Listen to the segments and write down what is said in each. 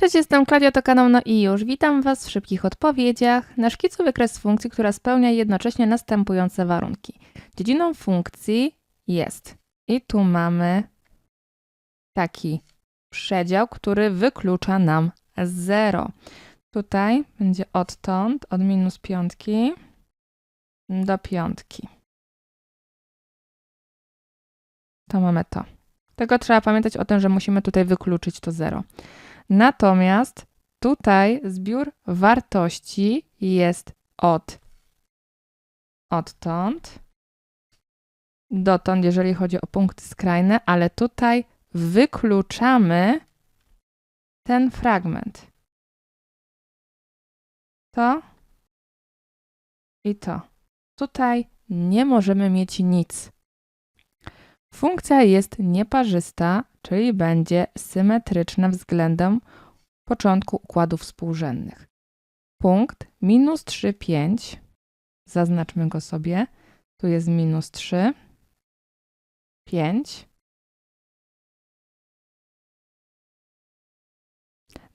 Cześć, jestem Klaudia, to kanał No i już. Witam Was w szybkich odpowiedziach. Na szkicu wykres funkcji, która spełnia jednocześnie następujące warunki. Dziedziną funkcji jest i tu mamy taki przedział, który wyklucza nam 0. Tutaj będzie odtąd, od minus piątki do piątki. To mamy to. Tego trzeba pamiętać o tym, że musimy tutaj wykluczyć to 0. Natomiast tutaj zbiór wartości jest od odtąd dotąd, jeżeli chodzi o punkty skrajne, ale tutaj wykluczamy ten fragment. To i to. Tutaj nie możemy mieć nic. Funkcja jest nieparzysta, czyli będzie symetryczna względem początku układów współrzędnych. Punkt minus 3, 5. Zaznaczmy go sobie. Tu jest minus 3, 5.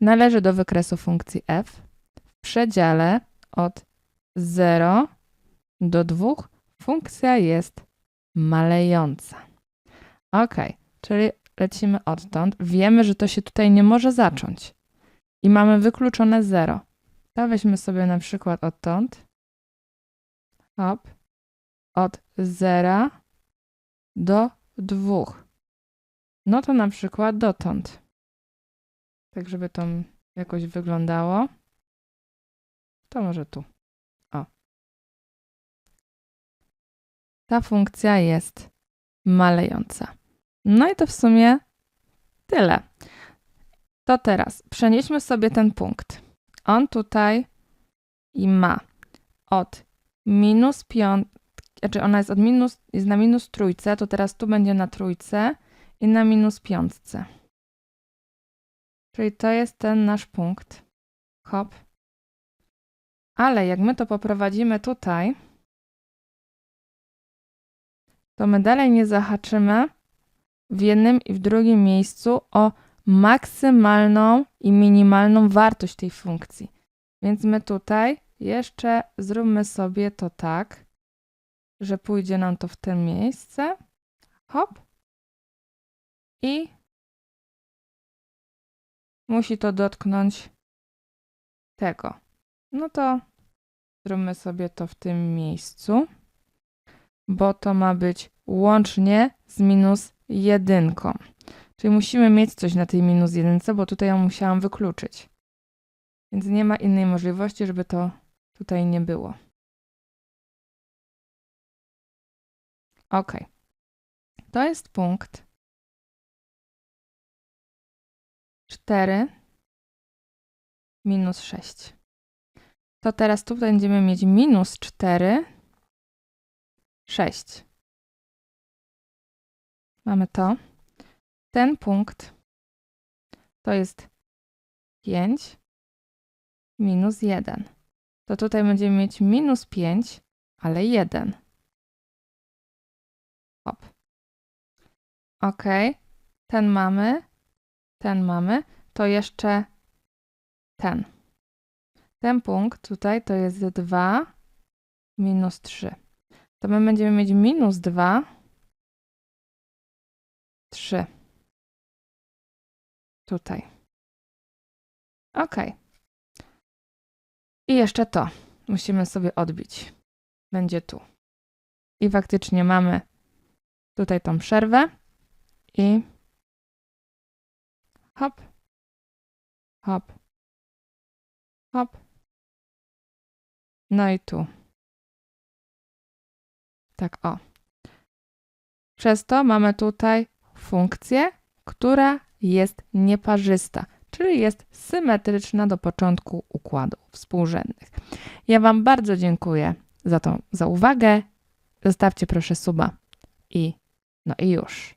Należy do wykresu funkcji f w przedziale od 0 do 2 funkcja jest malejąca. Ok, czyli lecimy odtąd. Wiemy, że to się tutaj nie może zacząć. I mamy wykluczone 0. To weźmy sobie na przykład odtąd. Hop. Od 0 do 2. No to na przykład dotąd. Tak, żeby to jakoś wyglądało. To może tu. O. Ta funkcja jest malejąca. No i to w sumie tyle. To teraz przenieśmy sobie ten punkt. On tutaj i ma od minus piątki, znaczy ona jest od minus, jest na minus trójce, to teraz tu będzie na trójce i na minus piątce. Czyli to jest ten nasz punkt. Hop. Ale jak my to poprowadzimy tutaj, to my dalej nie zahaczymy w jednym i w drugim miejscu o maksymalną i minimalną wartość tej funkcji. Więc my tutaj jeszcze zróbmy sobie to tak, że pójdzie nam to w to miejsce. Hop. I musi to dotknąć tego. No to zróbmy sobie to w tym miejscu, bo to ma być łącznie z minus jedynką. Czyli musimy mieć coś na tej minus jedynce, bo tutaj ją musiałam wykluczyć. Więc nie ma innej możliwości, żeby to tutaj nie było. Ok. To jest punkt 4 minus 6. To teraz tu będziemy mieć minus 4, 6. Mamy to. Ten punkt to jest 5 minus 1. To tutaj będziemy mieć minus 5, ale 1. Hop. Ok. Ten mamy. Ten mamy. To jeszcze ten. Ten punkt tutaj to jest 2 minus 3. To my będziemy mieć minus 2 3. Tutaj. Ok. I jeszcze to. Musimy sobie odbić. Będzie tu. I faktycznie mamy tutaj tą przerwę. I hop, hop, hop. No i tu. Tak, o. Przez to mamy tutaj funkcję, która jest nieparzysta, czyli jest symetryczna do początku układów współrzędnych. Ja Wam bardzo dziękuję za tą za uwagę. Zostawcie proszę suba i no i już.